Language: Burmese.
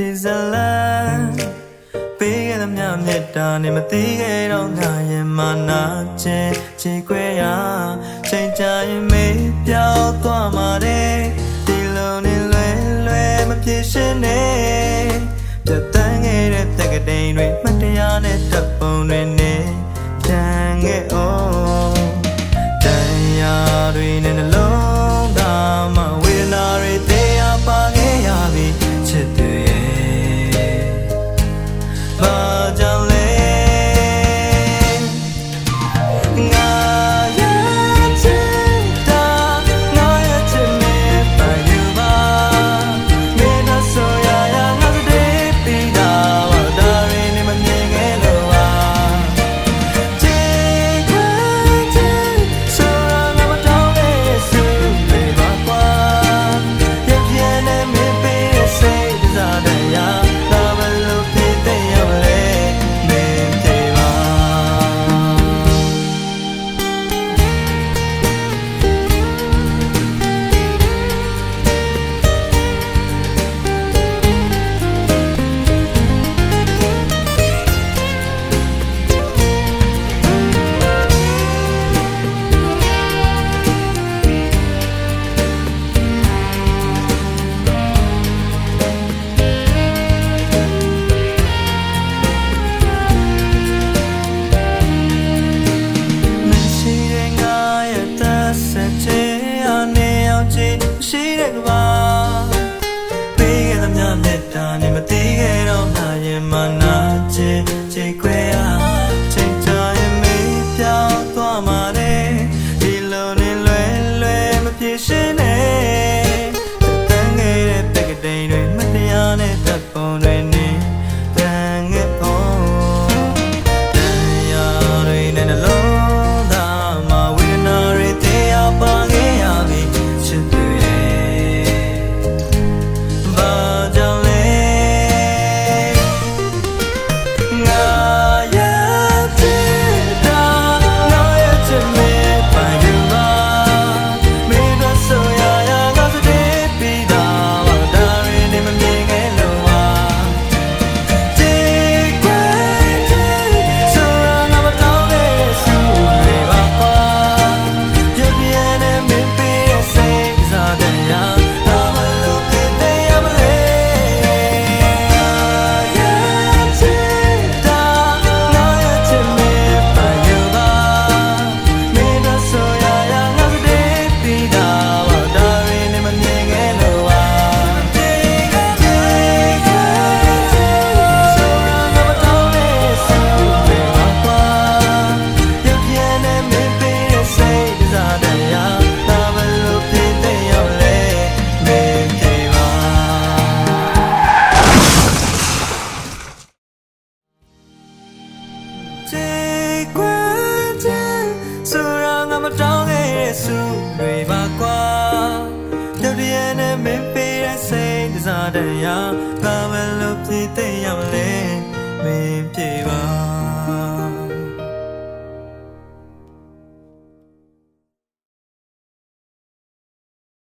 ပြဇလန်ပေးခဲ့သမျှမြတ်တာနဲ့မသိခဲ့တော့ငါရဲ့မာနာချင်းချိန်ခွဲရချိန်ချရင်မေးပြောင်းသွားမှာတဲ့ဒီလိုနဲ့လွယ်လွယ်မပြေရှင်နဲ့ ချင်းအနေအောင်ချင်းရှိတဲ့ကဘာပေးခဲ့သမျှမေတ္တာနဲ့မသေးခဲ့တော့မှရင်မနာ တဲ့ဆူတွေပါကွာတို့ရဲ့နဲ့မင်းပေးတဲ့စိတ်ဒစားတရား